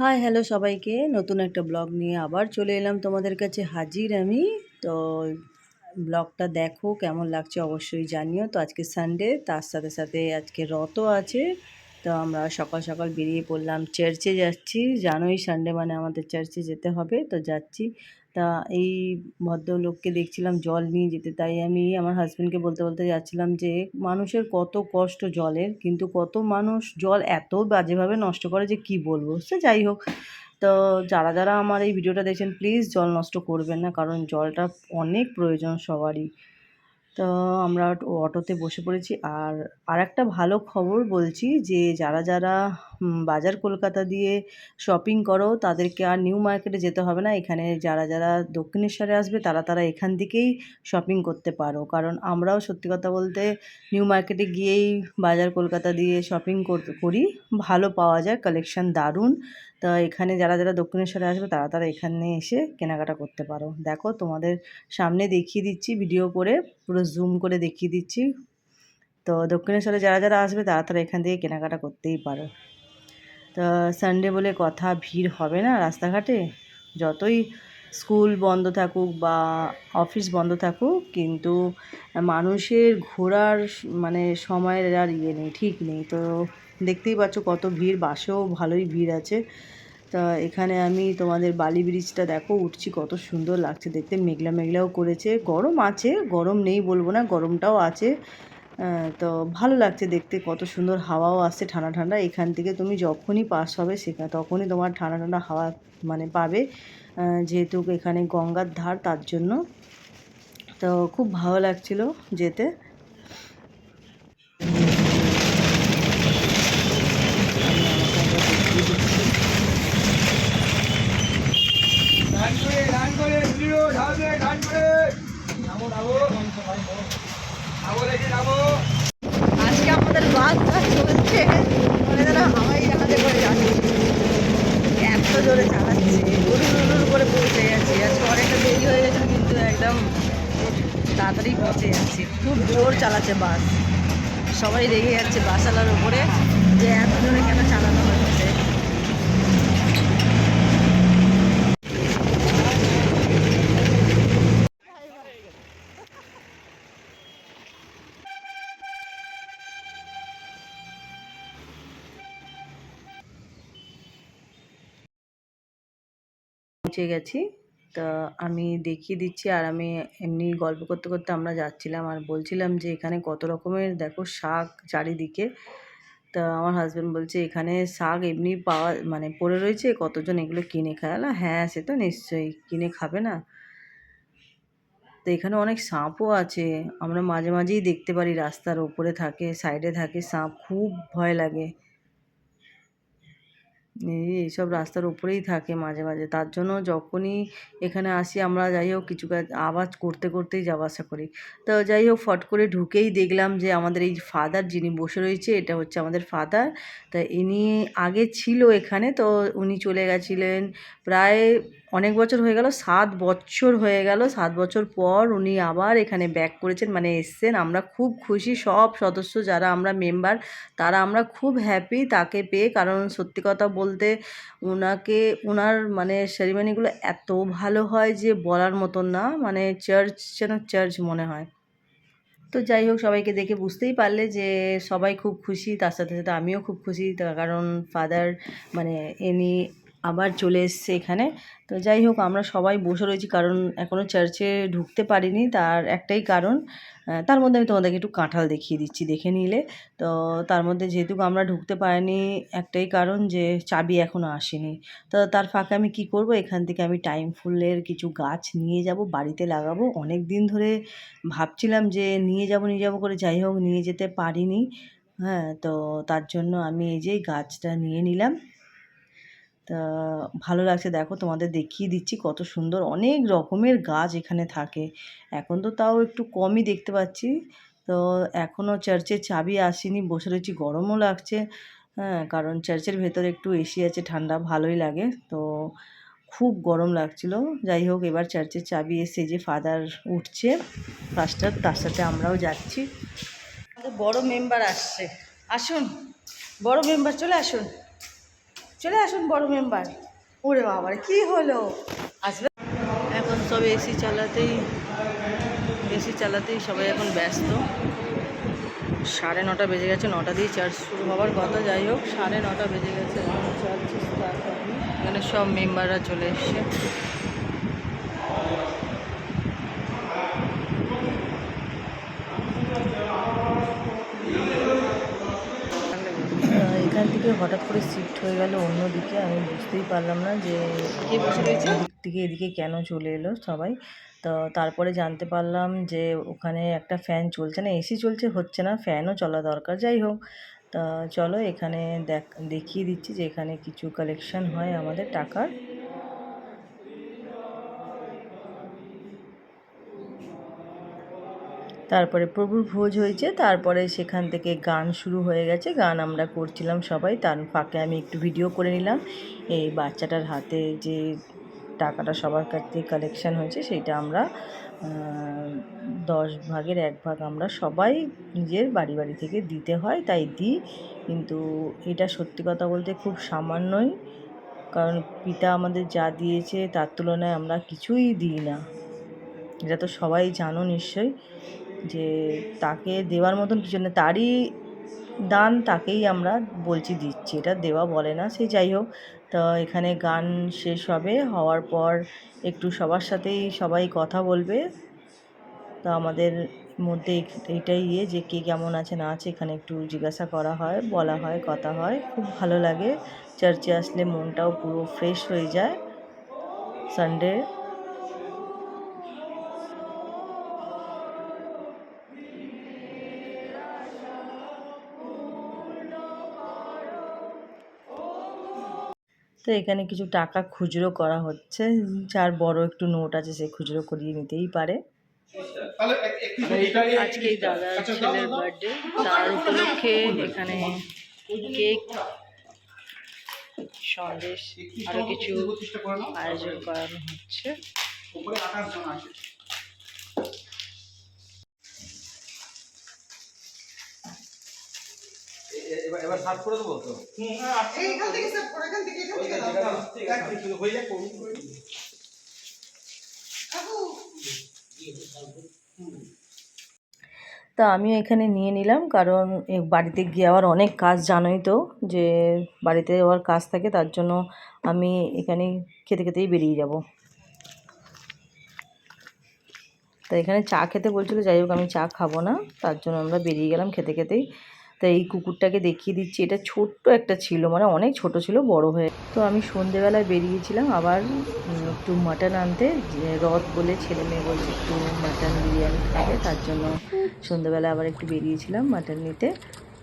Hi hello সবাইকে। নতুন একটা ব্লগ নিয়ে আবার চলে এলাম তোমাদের কাছে হাজির আমি। তো ব্লগটা দেখো, কেমন লাগছে অবশ্যই জানিও। তো আজকে সানডে তার সাথে সাথে আজকে রত আছে। তো আমরা সকাল সকাল বেরিয়ে পড়লাম চার্চে যাচ্ছি। জানোই সানডে মানে আমাদের চার্চে যেতে হবে। তো যাচ্ছি। তা এই ভদ্রলোককে দেখছিলাম জল নিয়ে যেতে। তাই আমি আমার হাজব্যান্ডকে বলতে বলতে যাচ্ছিলাম যে, মানুষের কত কষ্ট জলের, কিন্তু কত মানুষ জল এত বাজেভাবে নষ্ট করে যে কি বলব? সে যাই হোক, তো যারা যারা আমার এই ভিডিওটা দেখছেন প্লিজ জল নষ্ট করবেন না, কারণ জলটা অনেক প্রয়োজন সবারই। তো আমরা অটোতে বসে পড়েছি। আর আর একটা ভালো খবর বলছি যে, যারা যারা বাজার কলকাতা দিয়ে শপিং করো, তাদেরকে আর নিউ মার্কেটে যেতে হবে না। এখানে যারা যারা দক্ষিণেশ্বরে আসবে, তারা তারা এখান থেকেই শপিং করতে পারো। কারণ আমরাও সত্যি কথা বলতে নিউ মার্কেটে গিয়েই বাজার কলকাতা দিয়ে শপিং করি ভালো পাওয়া যায় কালেকশন দারুণ। তা এখানে যারা যারা দক্ষিণেশ্বরে আসবে, তারা তারা এখানে এসে কেনাকাটা করতে পারো। দেখো তোমাদের সামনে দেখিয়ে দিচ্ছি ভিডিও করে, পুরো জুম করে দেখিয়ে দিচ্ছি। তো দক্ষিণেশ্বরে যারা যারা আসবে, তারা তারা এখান থেকে কেনাকাটা করতেই পারো। তো সানডে বলে কথা, ভিড় হবে না রাস্তাঘাটে? যতই স্কুল বন্ধ থাকুক বা অফিস বন্ধ থাকুক, কিন্তু মানুষের ঘোরার মানে সময়ের আর ইয়ে নেই, ঠিক নেই। তো দেখতেই পাচ্ছ কত ভিড়, বাসেও ভালোই ভিড় আছে। তা এখানে আমি তোমাদের বালি ব্রিজটা দেখো, উঠছি কত সুন্দর লাগছে দেখতে। মেঘলা মেঘলাও করেছে, গরম আছে, গরম নেই বলব না, গরমটাও আছে। তো ভালো লাগছে দেখতে, কত সুন্দর হাওয়াও আসছে ঠান্ডা ঠান্ডা। এখান থেকে তুমি যখনই পাস হবে সেখানে তখনই তোমার ঠান্ডা ঠান্ডা হাওয়া মানে পাবে যেহেতু এখানে গঙ্গার ধার তার জন্য। তো খুব ভালো লাগছিল যেতে। আজকে আমাদের বাসটা চলছে। মনে যেন হাওয়াই জাহাজে করে যাচ্ছে। এত জোরে চালাচ্ছে। উড়ুর উড়ুর করে পৌঁছে যাচ্ছি। আজকে অনেকটা দেরি হয়ে গেছে, কিন্তু একদম তাড়াতাড়ি পৌঁছে যাচ্ছি। খুব জোর চালাচ্ছে বাস। সবাই রেগে যাচ্ছে বাসালার উপরে যে এত জোরে কেন চালানো হচ্ছে। পৌঁছে গেছি। তা আমি দেখিয়ে দিচ্ছি আর আমি এমনি গল্প করতে করতে আমরা যাচ্ছিলাম আর বলছিলাম যে এখানে কত রকমের দেখো শাক চারিদিকে। তা আমার হাজব্যান্ড বলছে, এখানে শাক এমনি পাওয়া মানে পড়ে রয়েছে, কতজন এগুলো কিনে খায়? আলা হ্যাঁ সে তো নিশ্চয়ই কিনে খাবে না। তো এখানে অনেক সাঁপও আছে। আমরা মাঝে মাঝেই দেখতে পারি রাস্তার ওপরে থাকে সাইডে থাকে সাঁপ, খুব ভয় লাগে। এইসব রাস্তার উপরেই থাকে মাঝে মাঝে। তার জন্য যখনই এখানে আসি, আমরা যাই হোক কিছু কাজ আওয়াজ করতে করতেই যাওয়া আসা করি। তো যাই হোক, ফট করে ঢুকেই দেখলাম যে আমাদের এই ফাদার যিনি বসে রয়েছে, এটা হচ্ছে আমাদের ফাদার। তা ইনি আগে ছিল এখানে, তো উনি চলে গেছিলেন প্রায় অনেক বছর হয়ে গেল, সাত বছর হয়ে গেল। সাত বছর পর উনি আবার এখানে ব্যাক করেছেন মানে এসছেন। আমরা খুব খুশি, সব সদস্য যারা আমরা মেম্বার তারা আমরা খুব হ্যাপি তাকে পেয়ে। কারণ সত্যি কথা বলতে ওনাকে ওনার মানে সেরিমনিগুলো এত ভালো হয় যে বলার মতন না মানে চার্চ যেন চার্চ মনে হয়। তো যাই হোক, সবাইকে দেখে বুঝতেই পারলে যে সবাই খুব খুশি, তার সাথে সাথে আমিও খুব খুশি কারণ ফাদার মানে এনি আবার চলে এসছে এখানে। তো যাই হোক, আমরা সবাই বসে রয়েছি কারণ এখনও চার্চে ঢুকতে পারিনি, তার একটাই কারণ তার মধ্যে আমি তোমাদেরকে একটু কাঁঠাল দেখিয়ে দিচ্ছি, দেখে নিলে। তো তার মধ্যে যেহেতু আমরা ঢুকতে পারিনি, একটাই কারণ যে চাবি এখনও আসেনি। তো তার ফাঁকে আমি কি করব? এখান থেকে আমি টাইম ফুলের কিছু গাছ নিয়ে যাব, বাড়িতে লাগাবো। অনেক দিন ধরে ভাবছিলাম যে নিয়ে যাব নিয়ে যাব করে যাই হোক, নিয়ে যেতে পারিনি। হ্যাঁ তো তার জন্য আমি এই যে গাছটা নিয়ে নিলাম। তা ভালো লাগছে। দেখো তোমাদের দেখিয়ে দিচ্ছি কত সুন্দর অনেক রকমের গাছ এখানে থাকে। এখন তো তাও একটু কমই দেখতে পাচ্ছি। তো এখনও চার্চে চাবি আসেনি, বসে রয়েছি। গরমও লাগছে হ্যাঁ কারণ চার্চের ভেতরে একটু এসি আছে, ঠান্ডা ভালোই লাগে। তো খুব গরম লাগছিল। যাই হোক, এবার চার্চের চাবি এসে যে ফাদার উঠছে ফার্স্টার তার সাথে আমরাও যাচ্ছি। বড় মেম্বার আসছে। আসুন, বড় মেম্বার, চলে আসুন। চলে আসুন বড় মেম্বার ওরে বাবার, কি হলো? আসবে? এখন সব এসি চালাতেই এসি চালাতেই সবাই এখন ব্যস্ত। সাড়ে নটা বেজে গেছে, নটা দিয়ে চার্জ শুরু। হওয়ার কথা যাই হোক, সাড়ে নটা বেজে গেছে চার্জ এখানে সব মেম্বাররা চলে এসছে আহ, এখান থেকে হঠাৎ করে শিফট হয়ে গেল অন্যদিকে, আমি বুঝতেই পারলাম না যে কে থেকে এদিকে কেন চলে এলো সবাই? তো তারপরে জানতে পারলাম যে ওখানে একটা ফ্যান চলছে না এসি চলছে, হচ্ছে না ফ্যানও চলা দরকার, যাই হোক। তা চলো এখানে দেখ, দেখিয়ে দিচ্ছি যে এখানে কিছু কালেকশন হয় আমাদের টাকার। তারপরে প্রভুর ভোজ হয়েছে, তারপরে সেখান থেকে গান শুরু হয়ে গেছে, গান আমরা করছিলাম সবাই, তার ফাঁকে আমি একটু ভিডিও করে নিলাম। এই বাচ্চাটার হাতে যে টাকাটা সবার কাছ থেকে কালেকশান হয়েছে, সেটা আমরা দশ ভাগের এক ভাগ আমরা সবাই নিজের বাড়ি বাড়ি থেকে দিতে হয়, তাই দিই। কিন্তু এটা সত্যি কথা বলতে খুব সামান্যই, কারণ পিতা আমাদের যা দিয়েছে, তার তুলনায় আমরা কিছুই দিই না। এটা তো সবাই জানো নিশ্চয়ই। যে তাকে দেওয়ার মতন কিছু না তারই দান তাকেই আমরা বলছি, দিচ্ছি। এটা দেওয়া বলে না, সে যাই হোক। তো এখানে গান শেষ হবে, হওয়ার পর একটু সবার সাথেই সবাই কথা বলবে। তো আমাদের মধ্যে এইটাই ইয়ে যে কে কেমন আছে, না আছে, এখানে একটু জিজ্ঞাসা করা হয়, বলা হয়, কথা হয়। খুব ভালো লাগে। চার্চে আসলে মনটাও পুরো ফ্রেশ হয়ে যায়। সানডে তো এখানে কিছু টাকা খুচরো করা হচ্ছে। যার বড় একটু নোট আছে সে খুচরো করিয়ে নিতেই পারে। আজকে দাদার ছেলের বার্থডে তার উপলক্ষে এখানে কেক সন্দেশ আরও কিছু আয়োজন করানো হচ্ছে। এবার এবার সার্ভ করে দেবো তো। এইখান থেকে সব এখান থেকে এখান থেকে দাও। হয়ে যাক করুন। তা আমিও এখানে নিয়ে নিলাম কারণ বাড়িতে গিয়ে আবার অনেক কাজ জানোই তো যে বাড়িতে আবার কাজ থাকে তার জন্য আমি এখানে খেতে খেতেই বেরিয়ে যাব। তা এখানে চা খেতে বলছিল যাই হোক আমি চা খাব না তার জন্য আমরা বেরিয়ে গেলাম খেতে খেতেই। তো এই কুকুরটাকে দেখিয়ে দিচ্ছি। এটা ছোট্ট একটা ছিল মানে অনেক ছোট ছিল, বড় হয়ে তো আমি সন্ধেবেলায় বেরিয়েছিলাম আবার একটু মাটন আনতে। রথ বলে ছেলে মেয়ে বলছে একটু মাটন বিরিয়ানি খাবে, তার জন্য সন্ধেবেলায় আবার একটু বেরিয়েছিলাম মাটন নিতে।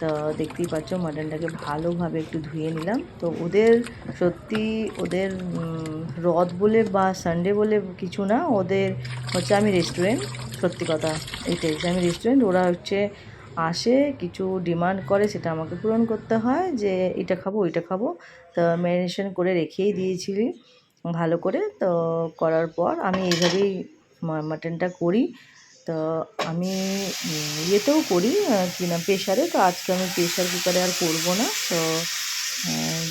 তো দেখতেই পাচ্ছ মাটনটাকে ভালোভাবে একটু ধুয়ে নিলাম। তো ওদের সত্যি ওদের রথ বলে বা সানডে বলে কিছু না, ওদের হচ্ছে আমি রেস্টুরেন্ট সত্যি কথা এটাই আমি রেস্টুরেন্ট ওরা হচ্ছে আসে, কিছু ডিমান্ড করে, সেটা আমাকে পূরণ করতে হয় যে এটা খাব, ওইটা খাব। তো ম্যারিনেশন করে রেখেই দিয়েছিলি, ভালো করে। তো করার পর আমি এইভাবেই মাটনটা করি। তো আমি ইয়েতেও করি কি না প্রেশারে তো আজকে আমি প্রেশার কুকারে আর করব না। তো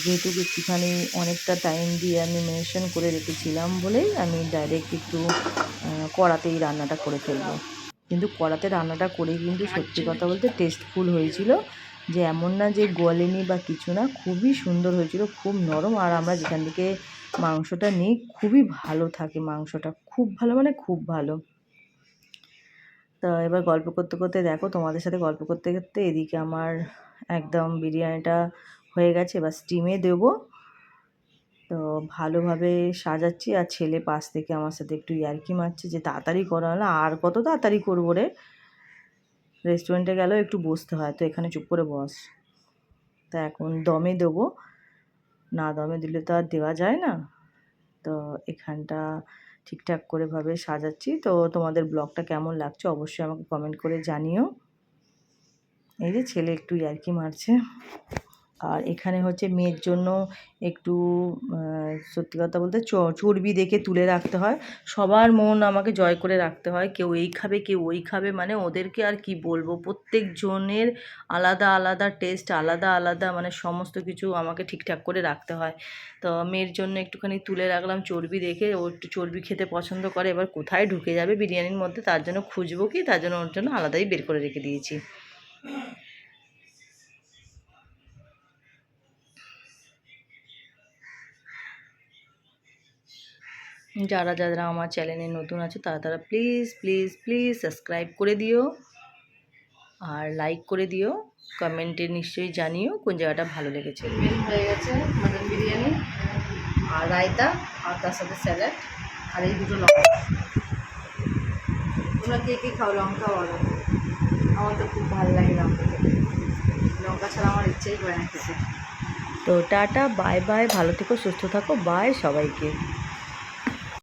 যেহেতু একটুখানি অনেকটা টাইম দিয়ে আমি মেনশন করে রেখেছিলাম বলেই আমি ডাইরেক্ট একটু কড়াতেই রান্নাটা করে ফেলব। কিন্তু কড়াতে রান্নাটা করে কিন্তু সত্যি কথা বলতে টেস্টফুল হয়েছিল। যে এমন না যে গলেনি বা কিছু না খুবই সুন্দর হয়েছিল খুব নরম। আর আমরা যেখান থেকে মাংসটা নিই খুবই ভালো থাকে মাংসটা। খুব ভালো মানে খুব ভালো। তো এবার গল্প করতে করতে দেখো তোমাদের সাথে গল্প করতে করতে এদিকে আমার একদম বিরিয়ানিটা হয়ে গেছে। এবার স্টিমে দেবো। তো ভালোভাবে সাজাচ্ছি আর ছেলে পাশ থেকে আমার সাথে একটু ইয়ার্কি মারছে যে তাড়াতাড়ি করা হলো আর কত তাড়াতাড়ি করব রে? রেস্টুরেন্টে গেলেও একটু বসতে হয়, তো এখানে চুপ করে বস। তা এখন দমে দেবো। না দমে দিলে তো আর দেওয়া যায় না। তো এখানটা ঠিকঠাক করে ভাবে সাজাচ্ছি। তো তোমাদের ব্লগটা কেমন লাগছে অবশ্যই আমাকে কমেন্ট করে জানিও। এই যে ছেলে একটু ইয়ার্কি মারছে। আর এখানে হচ্ছে মেয়ের জন্য একটু সত্যি কথা বলতে চর্বি দেখে তুলে রাখতে হয়। সবার মন আমাকে জয় করে রাখতে হয়। কেউ এই খাবে, কেউ ওই খাবে মানে ওদেরকে আর কি বলব? প্রত্যেক জনের আলাদা আলাদা টেস্ট আলাদা আলাদা মানে সমস্ত কিছু আমাকে ঠিকঠাক করে রাখতে হয়। তো মেয়ের জন্য একটুখানি তুলে রাখলাম চর্বি দেখে। ও একটু চর্বি খেতে পছন্দ করে। এবার কোথায় ঢুকে যাবে বিরিয়ানির মধ্যে? তার জন্য খুঁজবো কি? তার জন্য ওর জন্য আলাদাই বের করে রেখে দিয়েছি। যারা যারা আমার চ্যানেলে নতুন আছে তারা তারা প্লিজ প্লিজ প্লিজ সাবস্ক্রাইব করে দিও। আর লাইক করে দিও। কমেন্টে নিশ্চয়ই জানিও কোন জায়গাটা ভালো লেগেছে। হয়ে গেছে মাটন বিরিয়ানি আর রায়তা আর তার সাথে স্যালাড আর এই দুটো লঙ্কা। তোমরা কে কে খাও লঙ্কা বলো? আমার তো খুব ভালো লাগে লঙ্কা লঙ্কা ছাড়া আমার ইচ্ছেই করে না খেতে। তো টাটা বাই বাই ভালো থেকো সুস্থ থাকো বাই সবাইকে।